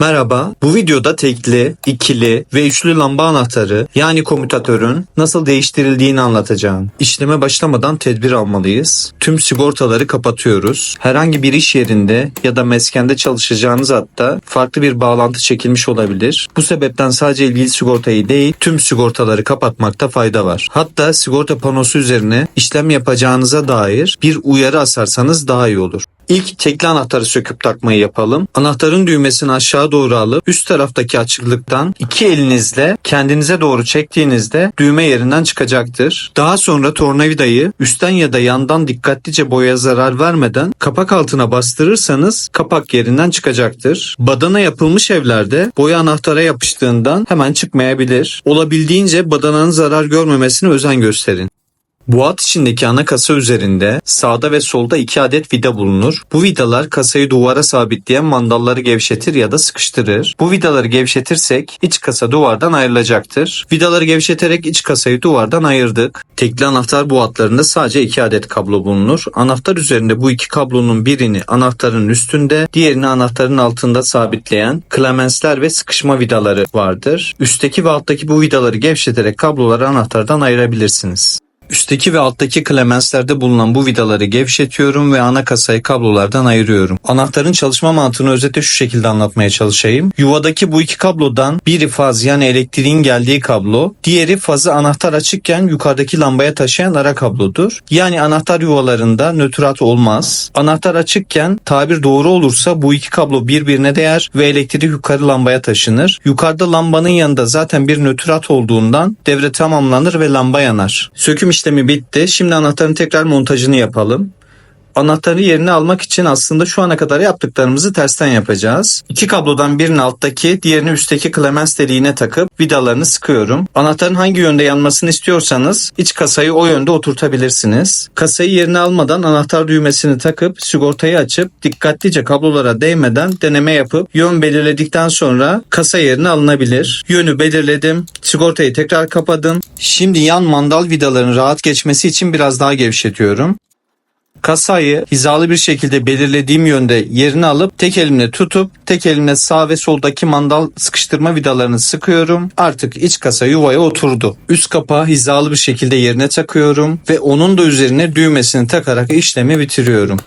Merhaba, bu videoda tekli, ikili ve üçlü lamba anahtarı yani komutatörün nasıl değiştirildiğini anlatacağım. İşleme başlamadan tedbir almalıyız. Tüm sigortaları kapatıyoruz. Herhangi bir iş yerinde ya da meskende çalışacağınız hatta farklı bir bağlantı çekilmiş olabilir. Bu sebepten sadece ilgili sigortayı değil tüm sigortaları kapatmakta fayda var. Hatta sigorta panosu üzerine işlem yapacağınıza dair bir uyarı asarsanız daha iyi olur. İlk tekli anahtarı söküp takmayı yapalım. Anahtarın düğmesini aşağı doğru alıp üst taraftaki açıklıktan iki elinizle kendinize doğru çektiğinizde düğme yerinden çıkacaktır. Daha sonra tornavidayı üstten ya da yandan dikkatlice boya zarar vermeden kapak altına bastırırsanız kapak yerinden çıkacaktır. Badana yapılmış evlerde boya anahtara yapıştığından hemen çıkmayabilir. Olabildiğince badananın zarar görmemesine özen gösterin. Boğat içindeki ana kasa üzerinde sağda ve solda iki adet vida bulunur. Bu vidalar kasayı duvara sabitleyen mandalları gevşetir ya da sıkıştırır. Bu vidaları gevşetirsek iç kasa duvardan ayrılacaktır. Vidaları gevşeterek iç kasayı duvardan ayırdık. Tekli anahtar boğatlarında sadece iki adet kablo bulunur. Anahtar üzerinde bu iki kablonun birini anahtarın üstünde, diğerini anahtarın altında sabitleyen klemensler ve sıkışma vidaları vardır. Üstteki ve alttaki bu vidaları gevşeterek kabloları anahtardan ayırabilirsiniz. Üstteki ve alttaki klemenslerde bulunan bu vidaları gevşetiyorum ve ana kasayı kablolardan ayırıyorum. Anahtarın çalışma mantığını özetle şu şekilde anlatmaya çalışayım. Yuvadaki bu iki kablodan biri faz yani elektriğin geldiği kablo, diğeri fazı anahtar açıkken yukarıdaki lambaya taşıyan ara kablodur. Yani anahtar yuvalarında nötrat olmaz. Anahtar açıkken tabir doğru olursa bu iki kablo birbirine değer ve elektrik yukarı lambaya taşınır. Yukarıda lambanın yanında zaten bir nötrat olduğundan devre tamamlanır ve lamba yanar. Söküm işlemi bitti. Şimdi anahtarın tekrar montajını yapalım. Anahtarı yerine almak için aslında şu ana kadar yaptıklarımızı tersten yapacağız. İki kablodan birini alttaki, diğerini üstteki klemens deliğine takıp vidalarını sıkıyorum. Anahtarın hangi yönde yanmasını istiyorsanız iç kasayı o yönde oturtabilirsiniz. Kasayı yerine almadan anahtar düğmesini takıp sigortayı açıp dikkatlice kablolara değmeden deneme yapıp yön belirledikten sonra kasa yerine alınabilir. Yönü belirledim. Sigortayı tekrar kapadım. Şimdi yan mandal vidaların rahat geçmesi için biraz daha gevşetiyorum. Kasayı hizalı bir şekilde belirlediğim yönde yerine alıp tek elimle tutup tek elimle sağ ve soldaki mandal sıkıştırma vidalarını sıkıyorum. Artık iç kasa yuvaya oturdu. Üst kapağı hizalı bir şekilde yerine takıyorum ve onun da üzerine düğmesini takarak işlemi bitiriyorum.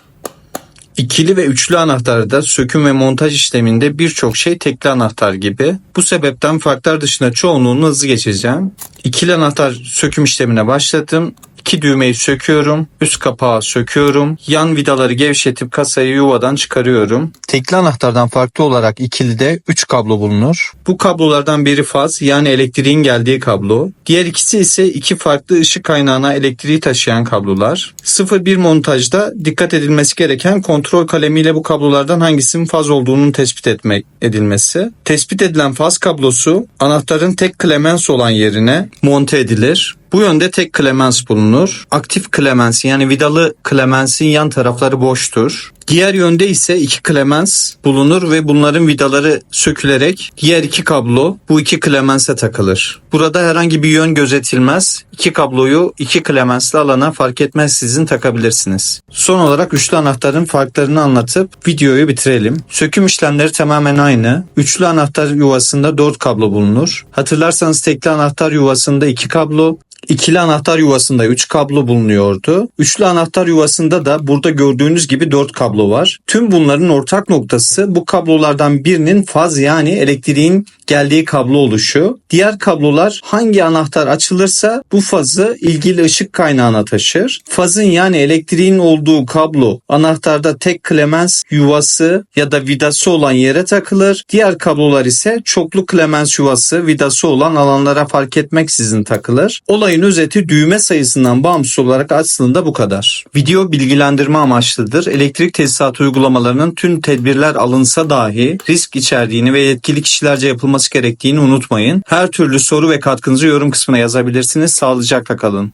İkili ve üçlü anahtarda söküm ve montaj işleminde birçok şey tekli anahtar gibi. Bu sebepten farklar dışında çoğunluğunu hızlı geçeceğim. İkili anahtar söküm işlemine başladım. İki düğmeyi söküyorum. Üst kapağı söküyorum. Yan vidaları gevşetip kasayı yuvadan çıkarıyorum. Tekli anahtardan farklı olarak ikilide 3 kablo bulunur. Bu kablolardan biri faz yani elektriğin geldiği kablo. Diğer ikisi ise iki farklı ışık kaynağına elektriği taşıyan kablolar. 0-1 montajda dikkat edilmesi gereken kontrol kalemiyle bu kablolardan hangisinin faz olduğunun tespit etmek edilmesi. Tespit edilen faz kablosu anahtarın tek klemens olan yerine monte edilir. Bu yönde tek klemens bulunur. Aktif klemens yani vidalı klemensin yan tarafları boştur. Diğer yönde ise iki klemens bulunur ve bunların vidaları sökülerek diğer iki kablo bu iki klemense takılır. Burada herhangi bir yön gözetilmez. İki kabloyu iki klemensli alana fark etmezsizin takabilirsiniz. Son olarak üçlü anahtarın farklarını anlatıp videoyu bitirelim. Söküm işlemleri tamamen aynı. Üçlü anahtar yuvasında 4 kablo bulunur. Hatırlarsanız tekli anahtar yuvasında 2 kablo, İkili anahtar yuvasında 3 kablo bulunuyordu. Üçlü anahtar yuvasında da burada gördüğünüz gibi 4 kablo var. Tüm bunların ortak noktası bu kablolardan birinin faz yani elektriğin geldiği kablo oluşu. Diğer kablolar hangi anahtar açılırsa bu fazı ilgili ışık kaynağına taşır. Fazın yani elektriğin olduğu kablo anahtarda tek klemens yuvası ya da vidası olan yere takılır. Diğer kablolar ise çoklu klemens yuvası vidası olan alanlara fark etmeksizin takılır. Olayın özeti düğme sayısından bağımsız olarak aslında bu kadar. Video bilgilendirme amaçlıdır. Elektrik tesisatı uygulamalarının tüm tedbirler alınsa dahi risk içerdiğini ve yetkili kişilerce yapılması gerektiğini unutmayın. Her türlü soru ve katkınızı yorum kısmına yazabilirsiniz. Sağlıcakla kalın.